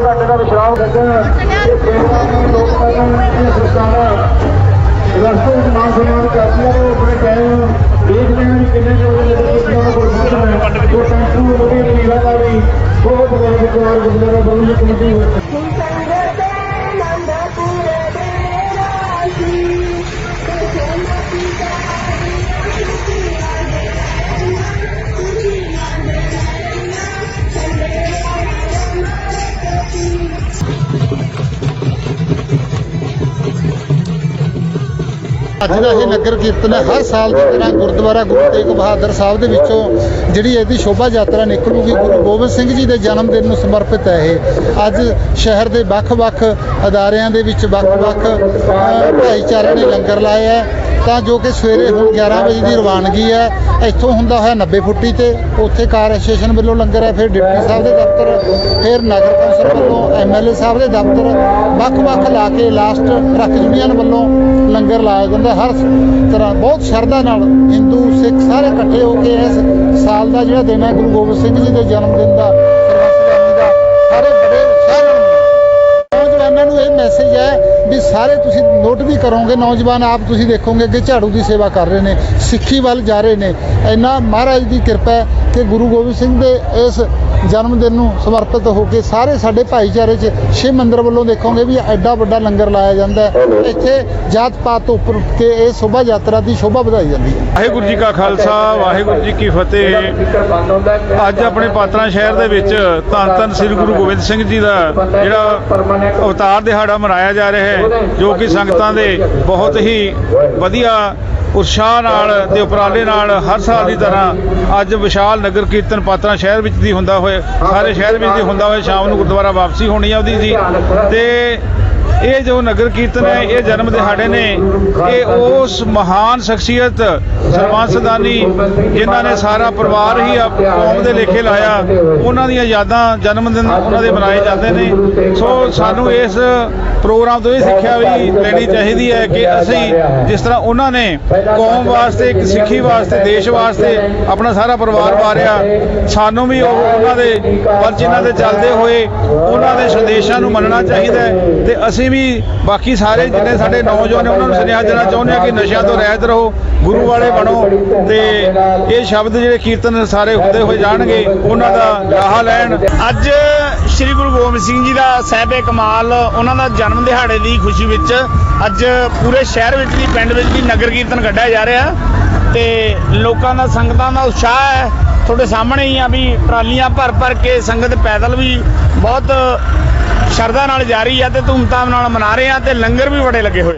ਆਓ ਬੱਚਾ ਇਹ ਸੇਵਾ ਨੂੰ ਲੋਕਾਂ ਨੂੰ ਸਰਕਾਰਾਂ ਰਸਤੇ ਵਿੱਚ ਮਾਨ ਸਨਮਾਨ ਕਰਦੀਆਂ ਨੇ ਆਪਣੇ ਟਾਈਮ ਦੇਖਦੇ ਹਨ ਕਿ ਕਿੰਨੇ ਲੋਕ ਨੇ ਕਿੰਨੇ ਕੋਲ ਪਹੁੰਚਣਾ ਹੈ। ਜੋ ਟੈਂਪੂ ਉਹਦੀ ਨੀਲਾ ਦਾ ਵੀ ਬਹੁਤ ਬਹੁਤ ਗੁਰਦੁਆਰਾ ਗੁਰਦੁਆਰਾ ਬੰਦ ਕਮੇਟੀ ਹੋਈ ਅੱਜ ਦਾ ਇਹ ਨਗਰ ਕੀਰਤਨ ਹੈ। ਹਰ ਸਾਲ ਦੀ ਤਰ੍ਹਾਂ ਗੁਰਦੁਆਰਾ ਗੁਰੂ ਤੇਗ ਬਹਾਦਰ ਸਾਹਿਬ ਦੇ ਵਿੱਚੋਂ ਜਿਹੜੀ ਇਹਦੀ ਸ਼ੋਭਾ ਯਾਤਰਾ ਨਿਕਲੂਗੀ, ਗੁਰੂ ਗੋਬਿੰਦ ਸਿੰਘ ਜੀ ਦੇ ਜਨਮ ਦਿਨ ਨੂੰ ਸਮਰਪਿਤ ਹੈ ਇਹ। ਅੱਜ ਸ਼ਹਿਰ ਦੇ ਵੱਖ-ਵੱਖ ਅਦਾਰਿਆਂ ਦੇ ਵਿੱਚ ਵੱਖ-ਵੱਖ ਭਾਈਚਾਰਿਆਂ ਨੇ ਲੰਗਰ ਲਾਏ ਹੈ। ਤਾਂ ਜੋ ਕਿ ਸਵੇਰੇ ਹੁਣ 11 ਵਜੇ ਦੀ ਰਵਾਨਗੀ ਹੈ, ਇੱਥੋਂ ਹੁੰਦਾ ਹੋਇਆ 90 ਫੁੱਟੀ ਤੇ ਉੱਥੇ ਕਾਰ ਐਸੋਸੀਏਸ਼ਨ ਵੱਲੋਂ ਲੰਗਰ ਹੈ, ਫਿਰ ਡਿਪਟੀ ਸਾਹਿਬ ਦੇ ਦਫ਼ਤਰ, ਫਿਰ ਨਗਰ ਕੌਂਸਲ ਵੱਲੋਂ ਐਮਐਲਏ ਸਾਹਿਬ ਦੇ ਦਫ਼ਤਰ, ਵੱਖ-ਵੱਖ ਲਾ ਕੇ ਲਾਸਟ ਟਰੱਕ ਯੂਨੀਅਨ ਵੱਲੋਂ ਲੰਗਰ ਲਾਇਆ ਜਾਂਦਾ ਹਰ ਤਰ੍ਹਾਂ ਬਹੁਤ ਸ਼ਰਧਾ ਨਾਲ ਹਿੰਦੂ, ਸਿੱਖ ਸਾਰੇ ਇਕੱਠੇ ਹੋ ਕੇ ਇਸ ਸਾਲ ਦਾ ਜਿਹੜਾ ਦਿਨ ਹੈ, ਗੁਰੂ ਗੋਬਿੰਦ ਸਿੰਘ ਜੀ ਦੇ ਜਨਮ ਦਿਨ ਦਾ ਸਾਰੇ ਬੜੇ ਉਤਸ਼ਾਹ ਨਾਲ ਨੌਜਵਾਨਾਂ ਨੂੰ ਇਹ ਮੈਸੇਜ ਹੈ ਵੀ ਸਾਰੇ ਤੁਸੀਂ ਨੋਟ ਵੀ ਕਰੋਗੇ, ਨੌਜਵਾਨ ਆਪ ਤੁਸੀਂ ਦੇਖੋਗੇ ਕਿ ਝਾੜੂ ਦੀ ਸੇਵਾ ਕਰ ਰਹੇ ਨੇ, ਸਿੱਖੀ ਵੱਲ ਜਾ ਰਹੇ ਨੇ। ਇੰਨਾ ਮਹਾਰਾਜ ਦੀ ਕਿਰਪਾ ਹੈ ਕਿ ਗੁਰੂ ਗੋਬਿੰਦ ਸਿੰਘ ਦੇ ਇਸ ਜਨਮ ਦਿਨ ਨੂੰ ਸਮਰਪਿਤ ਹੋ ਕੇ ਸਾਰੇ ਸਾਡੇ ਭਾਈਚਾਰੇ 'ਚ ਸ਼ਿਵ ਮੰਦਿਰ ਵੱਲੋਂ ਦੇਖੋਗੇ ਵੀ ਐਡਾ ਵੱਡਾ ਲੰਗਰ ਲਾਇਆ ਜਾਂਦਾ ਹੈ। ਇੱਥੇ ਜਾਤ ਪਾਤ ਤੋਂ ਉੱਪਰ ਉੱਠ ਕੇ ਇਹ ਸ਼ੋਭਾ ਯਾਤਰਾ ਦੀ ਸ਼ੋਭਾ ਵਧਾਈ ਜਾਂਦੀ ਹੈ। ਵਾਹਿਗੁਰੂ ਜੀ ਕਾ ਖਾਲਸਾ, ਵਾਹਿਗੁਰੂ ਜੀ ਕੀ ਫਤਿਹ। ਅੱਜ ਆਪਣੇ ਪਾਤਰਾ ਸ਼ਹਿਰ ਦੇ ਵਿੱਚ ਧੰਨ ਧੰਨ ਸ੍ਰੀ ਗੁਰੂ ਗੋਬਿੰਦ ਸਿੰਘ ਜੀ ਦਾ ਜਿਹੜਾ ਅਵਤਾਰ ਦਿਹਾੜਾ ਮਨਾਇਆ ਜਾ ਰਿਹਾ ਹੈ, ਜੋ ਕਿ ਸੰਗਤਾਂ ਦੇ ਬਹੁਤ ਹੀ ਵਧੀਆ ਉਤਸ਼ਾਹ ਨਾਲ ਤੇ ਉਪਰਾਲੇ ਨਾਲ ਹਰ ਸਾਲ ਦੀ ਤਰ੍ਹਾਂ ਅੱਜ ਵਿਸ਼ਾਲ ਨਗਰ ਕੀਰਤਨ ਪਾਤਰਾ ਸ਼ਹਿਰ ਵਿੱਚ ਦੀ ਹੁੰਦਾ ਹੋਏ, ਸਾਰੇ ਸ਼ਹਿਰ ਵਿੱਚ ਦੀ ਹੁੰਦਾ ਹੋਏ, ਸ਼ਾਮ ਨੂੰ ਗੁਰਦੁਆਰਾ ਵਾਪਸੀ ਹੋਣੀ ਆ ਉਹਦੀ ਜੀ। ਤੇ ਇਹ ਜੋ ਨਗਰ ਕੀਰਤਨ ਹੈ, ਇਹ ਜਨਮ ਦਿਹਾੜੇ ਨੇ, ਇਹ ਉਸ ਮਹਾਨ ਸ਼ਖਸੀਅਤ ਸਰਵਾਨ ਸਦਾਨੀ, ਜਿਨ੍ਹਾਂ ਨੇ ਸਾਰਾ ਪਰਿਵਾਰ ਹੀ ਕੌਮ ਦੇ ਲੇਖੇ ਲਾਇਆ। ਉਹਨਾਂ ਦੀਆਂ ਯਾਦਾਂ ਜਨਮ ਦਿਨ ਉਹਨਾਂ ਦੇ ਮਨਾਏ ਜਾਂਦੇ ਨੇ। ਸੋ ਸਾਨੂੰ ਇਸ ਪ੍ਰੋਗਰਾਮ ਤੋਂ ਇਹ ਸਿੱਖਿਆ ਵੀ ਲੈਣੀ ਚਾਹੀਦੀ ਹੈ ਕਿ ਅਸੀਂ ਜਿਸ ਤਰ੍ਹਾਂ ਉਹਨਾਂ ਨੇ ਕੌਮ ਵਾਸਤੇ, ਇੱਕ ਸਿੱਖੀ ਵਾਸਤੇ, ਦੇਸ਼ ਵਾਸਤੇ ਆਪਣਾ ਸਾਰਾ ਪਰਿਵਾਰ ਵਾਰਿਆ, ਸਾਨੂੰ ਵੀ ਉਹਨਾਂ ਦੇ ਵਰਚਿਨਾਂ ਦੇ ਚੱਲਦੇ ਹੋਏ ਉਹਨਾਂ ਦੇ ਸੰਦੇਸ਼ਾਂ ਨੂੰ ਮੰਨਣਾ ਚਾਹੀਦਾ ਹੈ ਤੇ ਅਸੀਂ ਵੀ ਬਾਕੀ ਸਾਰੇ ਜਿੰਨੇ ਸਾਡੇ ਨੌਜਵਾਨ ਨੇ, ਉਹਨਾਂ ਨੂੰ ਸੁਨੇਹਾ ਦੇਣਾ ਚਾਹੁੰਦੇ ਹਾਂ ਕਿ ਨਸ਼ਿਆਂ ਤੋਂ ਰਹਿਤ ਰਹੋ, ਗੁਰੂ ਵਾਲੇ ਬਣੋ ਤੇ ਇਹ ਸ਼ਬਦ ਜਿਹੜੇ ਕੀਰਤਨ ਸਾਰੇ ਹੁੰਦੇ ਹੋਏ ਜਾਣਗੇ, ਉਹਨਾਂ ਦਾ ਲਾਹਾ ਲੈਣ। ਅੱਜ ਸ੍ਰੀ ਗੁਰੂ ਗੋਬਿੰਦ ਸਿੰਘ ਜੀ ਦਾ ਸਾਹਿਬੇ ਕਮਾਲ, ਉਹਨਾਂ ਦਾ ਜਨਮ ਦਿਹਾੜੇ ਦੀ ਖੁਸ਼ੀ ਵਿੱਚ ਅੱਜ ਪੂਰੇ ਸ਼ਹਿਰ ਵਿੱਚ ਵੀ ਪਿੰਡ ਵਿੱਚ ਵੀ ਨਗਰ ਕੀਰਤਨ ਕੱਢਿਆ ਜਾ ਰਿਹਾ ਤੇ ਲੋਕਾਂ ਦਾ ਸੰਗਤਾਂ ਦਾ ਉਤਸ਼ਾਹ ਹੈ। ਤੁਹਾਡੇ ਸਾਹਮਣੇ ਹੀ ਆ ਵੀ ਟਰਾਲੀਆਂ ਭਰ ਭਰ ਕੇ ਸੰਗਤ ਪੈਦਲ ਵੀ ਬਹੁਤ ਸ਼ਰਧਾ ਨਾਲ ਜਾ ਰਹੀ ਆ ਤੇ ਧੂਮਧਾਮ ਨਾਲ ਮਨਾ ਰਹੇ ਆ ਤੇ ਲੰਗਰ ਵੀ ਬੜੇ ਲੱਗੇ ਹੋਏ